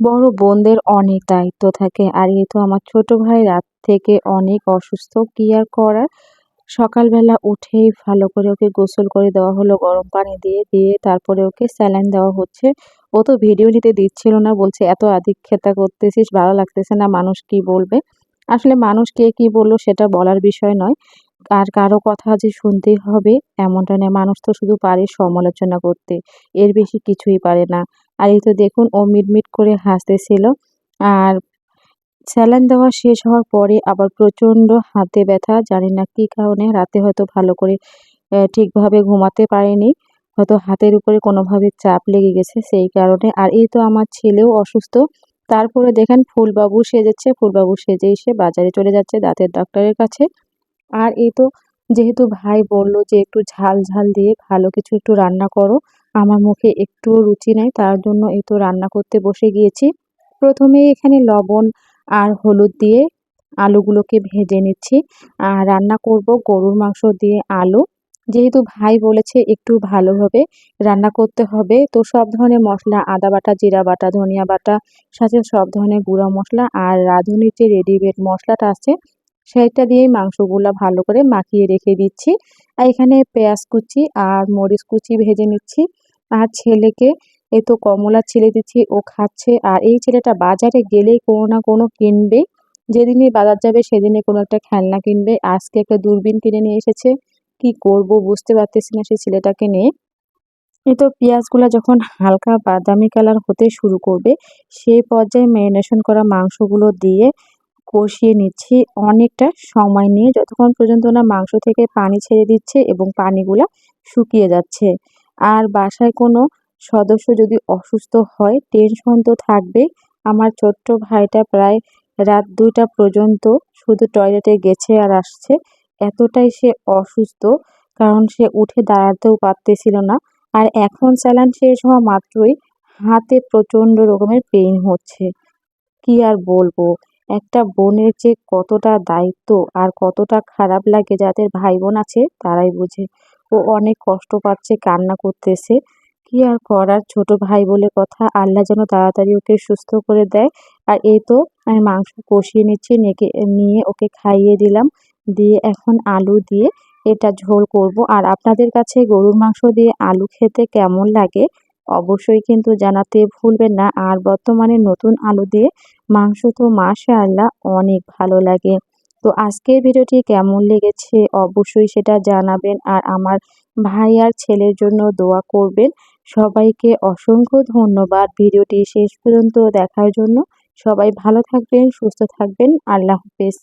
বড় বোনদের অনেক দায়িত্ব থাকে আর এই তো আমার ছোট ভাই রাত থেকে অনেক অসুস্থ। কি আর করার? সকালবেলা উঠেই ভালো করে ওকে গোসল করে দেওয়া হলো, গরম পানি দিয়ে দিয়ে তারপরে ওকে স্যালাইন দেওয়া হচ্ছে। ও তো ভিডিও নিতে দিচ্ছিল না, বলছে, এত আদিক্ষেতা করতেছিস, ভালো লাগতেছে না, মানুষ কি বলবে? আসলে মানুষ কে কি বলল সেটা বলার বিষয় নয়। আর কারও কথা যে শুনতেই হবে, এমনটা নয়। মানুষ তো শুধু পারে সমালোচনা করতে, এর বেশি কিছুই পারে না। আর এই তো দেখুন, ও মিটমিট করে হাসতেছিল। আর স্যালাইন দেওয়া শেষ হওয়ার পরে আবার প্রচণ্ড হাতে ব্যথা, জানি না কী কারণে। রাতে হয়তো ভালো করে ঠিকভাবে ঘুমাতে পারেনি। হয়তো হাতের উপরে কোনোভাবে চাপ লেগে গেছে সেই কারণে। আর এই তো আমার ছেলেও অসুস্থ। তারপরে দেখেন ফুলবাবু সেজেছে, ফুলবাবু সেজে এসে বাজারে চলে যাচ্ছে দাঁতের ডাক্তারের কাছে। আর এই তো যেহেতু ভাই বলল যে একটু ঝাল ঝাল দিয়ে ভালো কিছু একটু রান্না করো আমার মুখে একটুও রুচি নেই, তার জন্য এই তো রান্না করতে বসে গিয়েছি। প্রথমে এখানে লবণ আর হলুদ দিয়ে আলুগুলোকে ভেজে নিচ্ছি। আর রান্না করব গরুর মাংস দিয়ে আলু। যেহেতু ভাই বলেছে একটু ভালোভাবে রান্না করতে হবে, তো সব ধরনের মশলা, আদা বাটা, জিরা বাটা, ধনিয়া বাটা, সাথে সব ধরনের গুঁড়া মশলা আর রাঁধুনির যে রেডিমেড মশলাটা আছে, সেটা দিয়েই মাংসগুলো ভালো করে মাখিয়ে রেখে দিচ্ছি। আর এখানে পেঁয়াজ কুচি আর মরিচ কুচি ভেজে নিচ্ছি। আর ছেলেকে এই তো কমলা ছেলে দিচ্ছি, ও খাচ্ছে। আর এই ছেলেটা বাজারে গেলেই কোনো না কোনো কিনবে। যেদিনই বাজার যাবে, সেদিনে কোনো একটা খেলনা কিনবে। আজকে একটা দূরবীন কিনে নিয়ে এসেছে। কি করব বুঝতে পারতেছি না সেই ছেলেটাকে নিয়ে। এ তো পেঁয়াজগুলো যখন হালকা বাদামি কালার হতে শুরু করবে সেই পর্যায়ে ম্যারিনেশন করা মাংসগুলো দিয়ে কষিয়ে নিচ্ছি। অনেকটা সময় নিয়ে, যতক্ষণ পর্যন্ত না মাংস থেকে পানি ছেড়ে দিচ্ছে এবং পানিগুলা শুকিয়ে যাচ্ছে। আর বাসায় কোনো সদস্য যদি অসুস্থ হয় টেনশন তো থাকবেই আমার ছোট্ট ভাইটা প্রায় রাত দুইটা পর্যন্ত শুধু টয়লেটে গেছে আর আসছে। এতটাই সে অসুস্থ, কারণ সে উঠে দাঁড়াতেও পারতেছিল না। আর এখন স্যালান শেষ হওয়া মাত্রই হাতে প্রচণ্ড রকমের পেইন হচ্ছে। কি আর বলব? একটা বোনের যে কতটা দায়িত্ব আর কতটা খারাপ লাগে যাদের ভাই বোন আছে, তারাই বুঝে। ও অনেক কষ্ট পাচ্ছে, কান্না করতেছে। কি আর করার? ছোট ভাই বলে কথা, আল্লাহ যেন তাড়াতাড়ি ওকে সুস্থ করে দেয়। আর এই তো আমি মাংস কষিয়ে নিচ্ছি, নেকে, নিয়ে ওকে খাইয়ে দিলাম। দিয়ে এখন আলু দিয়ে এটা ঝোল করব। আর আপনাদের কাছে গরুর মাংস দিয়ে আলু খেতে কেমন লাগে? অবশ্যই কিন্তু জানাতে ভুলবেন না। আর বর্তমানে নতুন আলু দিয়ে মাংস তো মাশাআল্লাহ অনেক ভালো লাগে। তো আজকের ভিডিওটি কেমন লেগেছে অবশ্যই সেটা জানাবেন আর আমার ভাই আর ছেলের জন্য দোয়া করবেন। সবাইকে অসংখ্য ধন্যবাদ ভিডিওটি শেষ পর্যন্ত দেখার জন্য। সবাই ভালো থাকবেন, সুস্থ থাকবেন। আল্লাহ হাফেজ।